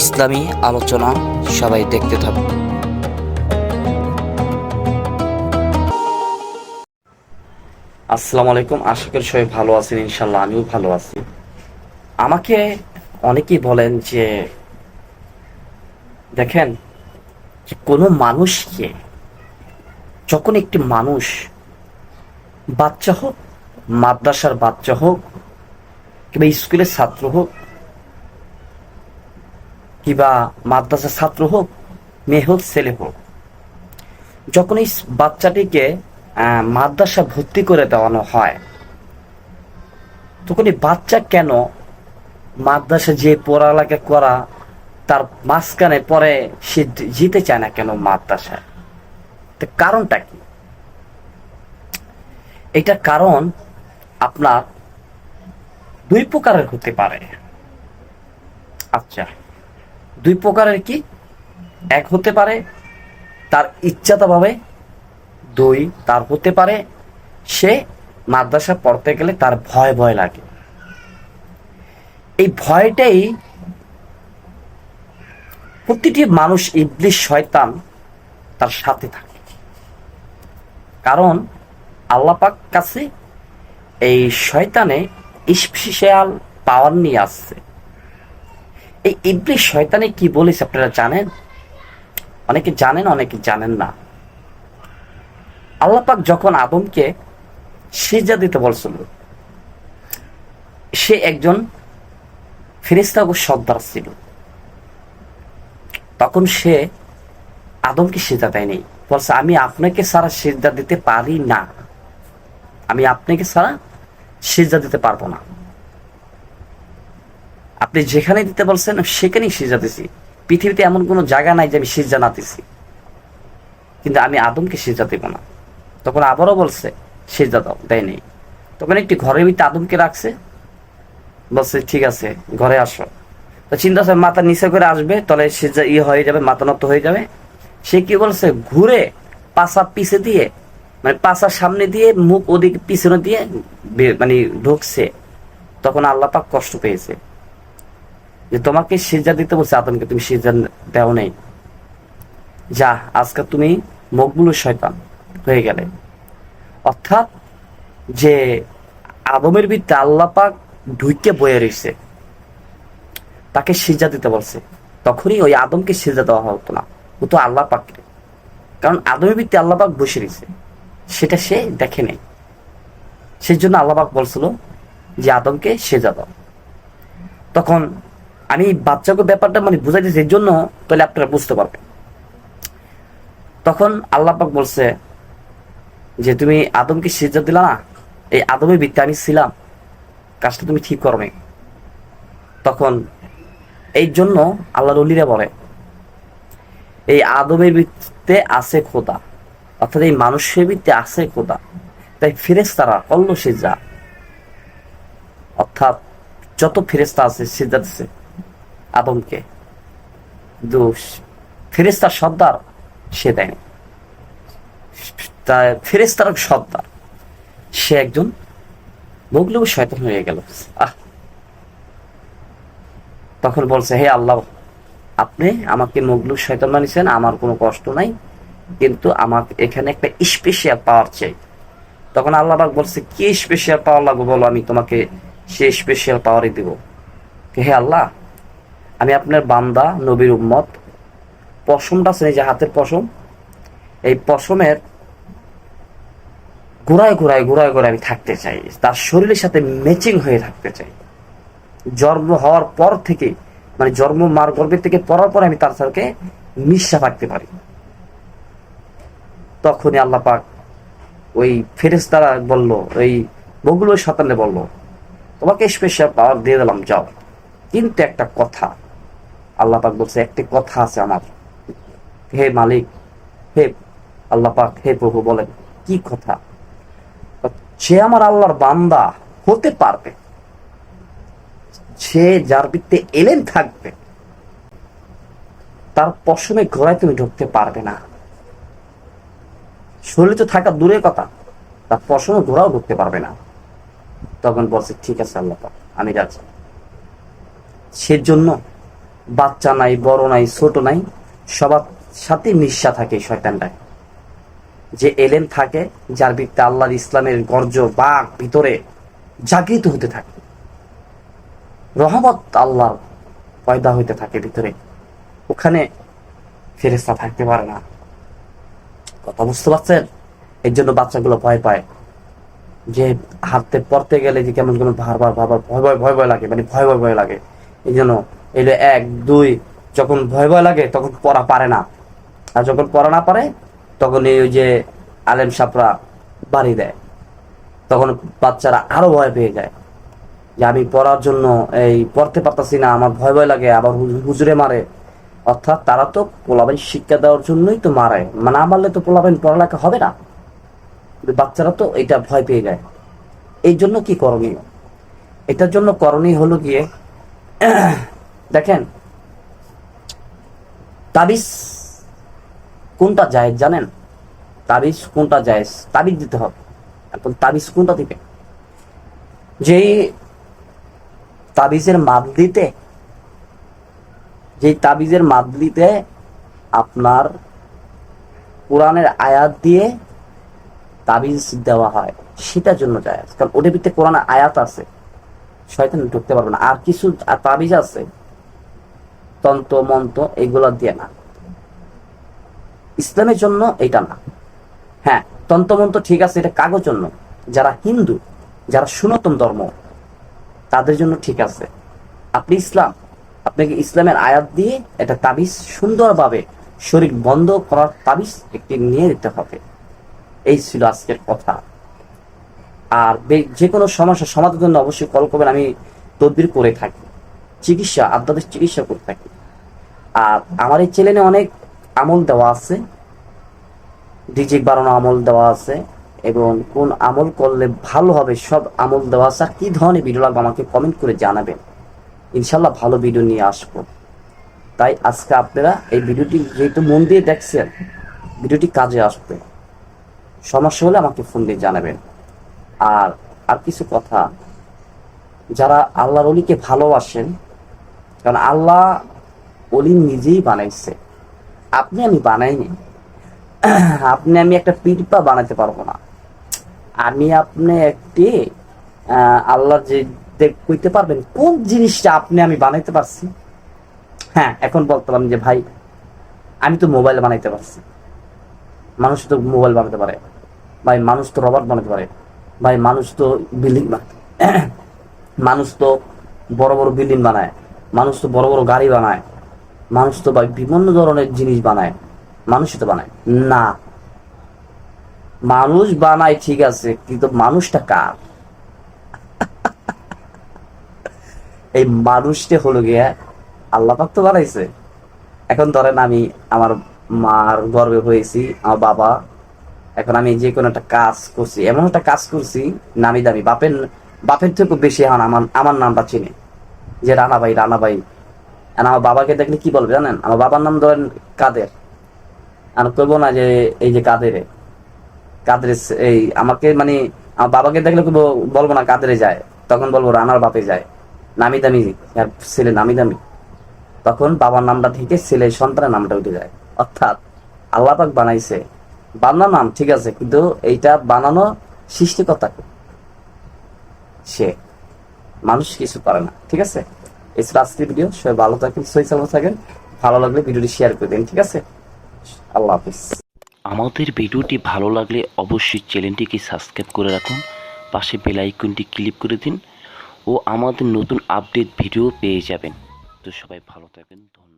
ইসলামী আলোচনা সবাই দেখতে থাকুন। আসসালামু আলাইকুম, আশা করি সবাই ভালো আছেন ইনশাল্লাহ আমিও ভালো আছি। আমাকে অনেকেই বলেন যে, দেখেন কোনো মানুষকে, যখন একটি মানুষ বাচ্চা হোক, মাদ্রাসার বাচ্চা হোক, কিংবা স্কুলের ছাত্র হোক কিংবা মাদ্রাসার ছাত্র হোক, মেয়ে হোক, ছেলে হোক। যখন এই বাচ্চাটিকে মাদ্রাসা ভর্তি করে দেওয়ানো হয়, তখন এই বাচ্চা কেন মাদ্রাসা যে পড়ালেখা করা, তার মাঝখানে পরে সে জিতে চায় না কেন মাদ্রাসায়? তো কারণটা কি? এটা কারণ আপনার দুই প্রকারের হতে পারে। আচ্ছা। দুই প্রকারের কি? এক হতে পারে তার ইচ্ছাতভাবে, দুই তার হতে পারে সে মাদ্রাসা পড়তে গেলে তার ভয় ভয় লাগে। এই ভয়টাই প্রতিটি মানুষ ইবলিশ শয়তান তার সাথে থাকে। কারণ আল্লাপাক কাছে এই শয়তানে স্পেশাল পাওয়ার নিয়ে আসছে। এই ইবলিশ শয়তানে কি বলেছে আপনারা জানেন? অনেকে জানেন অনেকে জানেন না। আল্লাপাক যখন আদমকে সেজা দিতে বলছিল, সে একজন ফেরিস্তা ও সর্দার ছিল। তখন সে আদমকে সেজা দেয়নি। বলছে, আমি আপনাকে সারা সেজা দিতে পারি না। আমি আপনাকে সারা সেজা দিতে পারব না। আপনি যেখানে দিতে বলছেন সেখানেই সিজা দিছি। পৃথিবীতে এমন কোনো জায়গা নাই যে আমি সিজা না দিছি। কিন্তু আমি আদমকে সিজা দেব না। তখন আবারও বলছে সিজা দাও দেয়নি তখন একটি ঘরের ভিতরে আদমকে রাখছে, বলছে, ঠিক আছে, ঘরে আসো। তো চিন্তা আছে মাথা নিচে করে আসবে, তাহলে সিজা ইয়ে হয়ে যাবে, মাথা নত হয়ে যাবে। সে কি বলছে, ঘুরে পাশা পিছে দিয়ে মানে পাশার সামনে দিয়ে, মুখ ওদিকে পিছনে দিয়ে মানে ঢুকছে। তখন আল্লাপাক কষ্ট পেয়েছে। যে তোমাকে সিজা দিতে বলছে আদমকে, তুমি সিজা দেও নেই। যা, আজকে তুমি মকবুল শয়তান হয়ে গেলে। অর্থাৎ যে আদমের ভিত্তে আল্লাপাক ঢুইকে বয়ে রয়েছে, তাকে সিজা দিতে বলছে। তখনই ওই আদমকে সিজা দেওয়া হতো না। হতো আল্লাহ পাককে কারণ আদমের ভিত্তি আল্লাহ পাক বসে রয়েছে। সেটা সে দেখে নেই। সেই জন্য আল্লাহ পাক বলছিল যে, আদমকে সেজা দাও। তখন আমি বাচ্চাকে ব্যাপারটা মানে বুঝাইতেছি এর জন্য, তাহলে আপনারা বুঝতে পারবেন। তখন আল্লাহ পাক বলছে যে, তুমি আদমকে সিজা দিলা না? এই আদমের ভিত্তি আমি ছিলাম। কাজটা তুমি ঠিক করো তখন এই জন্য আল্লাহ রলিরা বলে, এই আদমের ভিত্তিতে আছে খোদা, অর্থাৎ এই মানুষের ভিত্তিতে আছে খোদা। তাই ফেরেস্তারা কল্ল সিজা অর্থাৎ যত ফেরেস্তা আছে সিজা দিছে। আদমকে। দোষ ফেরেস্তার সর্দার সে দেয়নি। ফেরেস্তার সর্দার, সে একজন বগলেও শয়তান হয়ে গেল। আহ! তখন বলছে, হে আল্লাহ, আপনি আমাকে মগলু শয়তান বানিয়েছেন, আমার কোনো কষ্ট নাই, কিন্তু আমার এখানে একটা স্পেশাল পাওয়ার চাই। তখন আল্লাহ বলছে, কি স্পেশাল পাওয়ার লাগবে বলো, আমি তোমাকে সে স্পেশাল পাওয়ারই দিব। হে আল্লাহ আমি আপনার বান্দা, নবীর উম্মত। পশমটা আছে যে হাতের পশম। এই পশমের ঘোরায় ঘোরায় ঘোরায় ঘোরায় আমি থাকতে চাই। তার শরীরের সাথে ম্যাচিং হয়ে থাকতে চাই। জন্ম হওয়ার পর থেকে মানে জন্ম মার গর্ভের থেকে পড়ার পর আমি তার সাথে মিশা থাকতে পারি। তখনই আল্লাহ পাক ওই ফেরেস্তারা বলল, ওই বগুলো শতানে বলল, তোমাকে স্পেশাল পাওয়ার দিয়ে দিলাম, যাও। কিন্তু একটা কথা আল্লাহ পাক বলছে, একটি কথা আছে আমার। হে মালিক, হে আল্লাহ পাক, হে প্রভু বলেন, কি কথা? সে আমার আল্লাহর বান্দা হতে পারবে। সে যার ভিত্তে এলেন থাকবে। তার পশমে ঘোড়ায় তুমি ঢুকতে পারবে না। শরীরে তো থাকা দূরের কথা, তার পশমে ঘোড়াও ঢুকতে পারবে না। তখন বলছে, ঠিক আছে আল্লাহ আমি রাজি সেজন্য বাচ্চা নাই, বড় নাই, ছোট নাই, সবার সাথে মিশা থাকে এই শয়তানটায় যে এলেন থাকে, যার ভিত্তি আল্লাহর ইসলামের গর্জ বাঘ ভিতরে জাগৃত হতে থাকে। রহমত আল্লাহ পয়দা হইতে থাকে ভিতরে। ওখানে ফেরেস্তা থাকতে পারে না। কথা বুঝতে পারছেন? এর জন্য বাচ্চাগুলো ভয় পায়। যে হাঁটতে, পড়তে গেলে যে কেমন কেমন বারবার বারবার ভয় ভয় ভয় ভয় লাগে মানে ভয় ভয় ভয় লাগে। এই জন্য এলো এক, দুই, যখন ভয় ভয় লাগে, তখন পড়া পারে না। আর যখন পড়া না পারে, তখন এই যে আলেম সাপরা বাড়ি দেয়। তখন বাচ্চারা আরও ভয় পেয়ে যায় যে আমি পড়ার জন্য এই পড়তে পারতাছি না, আমার ভয় ভয় লাগে, আবার হুজুরে মারে। অর্থাৎ তারা তো পোলাবেন শিক্ষা দেওয়ার জন্যই তো মারে। মানে না মারলে তো পোলাবেন পড়ালেখা হবে না। বাচ্চারা তো এটা ভয় পেয়ে যায়। এই জন্য কি করণীয়? এটার জন্য করণীয় হলো গিয়ে দেখেন, তাবিজ কোনটা যায় জানেন? তাবিজ কোনটা যায় তাবিজ দিতে হবে। এখন তাবিজ কোনটা দিবে? যেই তাবিজের মাদলিতে যেই তাবিজের মাদলিতে আপনার কোরআনের আয়াত দিয়ে তাবিজ দেওয়া হয়, সেটার জন্য যায় কারণ ওটার ভিতরে কোরআনের আয়াত আছে। শয়তান ঢুকতে পারবে না। আর কিছু তাবিজ আছে তন্ত্র, মন্ত্র এগুলো দিয়ে না। ইসলামের জন্য এটা না। হ্যাঁ তন্ত্রমন্ত্র ঠিক আছে, এটা কাগজ জন্য। যারা হিন্দু, যারা সনাতন ধর্ম, তাদের জন্য ঠিক আছে। আপনি ইসলাম, আপনাকে ইসলামের আয়াত দিয়ে এটা তাবিজ সুন্দরভাবে শরীর বন্ধ করার তাবিজ একটি নিয়ে দিতে হবে। এই ছিল আজকের কথা। আর যে কোনো সমস্যা সমাধানের জন্য অবশ্যই কল করবেন, আমি তদবির করে থাকি। চিকিৎসা আপনাদের চিকিৎসা করে থাকি। আর আমার এই চ্যানেলে অনেক আমল দেওয়া আছে। ডিজিক বাড়ানো আমল দেওয়া আছে এবং কোন আমল করলে ভালো হবে সব আমল দেওয়া আছে। কি ধরনের ভিডিও লাগবে আমাকে কমেন্ট করে জানাবেন। ইনশাল্লাহ ভালো ভিডিও নিয়ে আসব। তাই আজকে আপনারা এই ভিডিওটি যেহেতু মন দিয়ে দেখছেন ভিডিওটি কাজে আসবে। সমস্যা হলে আমাকে ফোন দিয়ে জানাবেন। আর আর কিছু কথা, যারা আল্লাহর অলিকে ভালোবাসেন, কারণ আল্লাহ অলি নিজেই বানাইছে। আপনি আমি বানাইনি। আপনি আমি একটা পিঠপা বানাতে পারব না। আমি আপনি একটি আল্লাহ যে কইতে পারবেন কোন জিনিসটা আপনি আমি বানাইতে পারছি? হ্যাঁ এখন বলতাম যে ভাই, আমি তো মোবাইল বানাইতে পারছি। মানুষ তো মোবাইল বানাতে পারে। ভাই, মানুষ তো রবার্ট বানাতে পারে। ভাই, মানুষ তো বিল্ডিং মানুষ তো বড় বড় বিল্ডিং বানায়। মানুষ তো বড় বড় গাড়ি বানায়। মানুষ তো বিভিন্ন ধরনের জিনিস বানায়, মানুষই তো বানায়। না। মানুষ বানায়, ঠিক আছে, কিন্তু মানুষটা কার? এই মানুষটা হলো গিয়া আল্লাহ পাক তো বানাইছে। এখন ধরেন আমি আমার মার গর্বে হয়েছি, আমার বাবা, এখন আমি যে কোনো একটা কাজ করছি, এমন একটা কাজ করছি, নামি দামি, বাপের বাপের থেকে বেশি এখন আমার আমার নামটা চিনে। যে রানা ভাই রানা ভাই আর আমার বাবাকে দেখলে কি বলবে জানেন? আমার বাবার নাম ধরেন কাদের? আর করব না যে, এই যে কাদেরে। কাদের এই আমাকে মানে আমার বাবাকে দেখলে বলবো- না কাদেরে যায়। তখন বলব রানার বাপে যায়। নামি দামি ছেলে নামি দামি। তখন বাবার নামটা থেকে ছেলে সন্তানের নামটা উঠে যায়। অর্থাৎ আল্লাহ পাক বানাইছে। বানার নাম ঠিক আছে, কিন্তু এইটা বানানো সৃষ্টিকর্তা সে। মানুষ কিছু পারে না, ঠিক আছে? এছাড়া আজকের ভিডিও সবাই ভালো থাকেন সহি থাকেন, ভালো লাগলে ভিডিওটি শেয়ার করে দিন, ঠিক আছে? আল্লাহ হাফিজ। আমাদের ভিডিওটি ভালো লাগলে অবশ্যই চ্যানেলটিকে সাবস্ক্রাইব করে রাখুন, পাশে বেল আইকনটি ক্লিক করে দিন, ও আমাদের নতুন আপডেট ভিডিও পেয়ে যাবেন। তো সবাই ভালো থাকবেন ধন্যবাদ।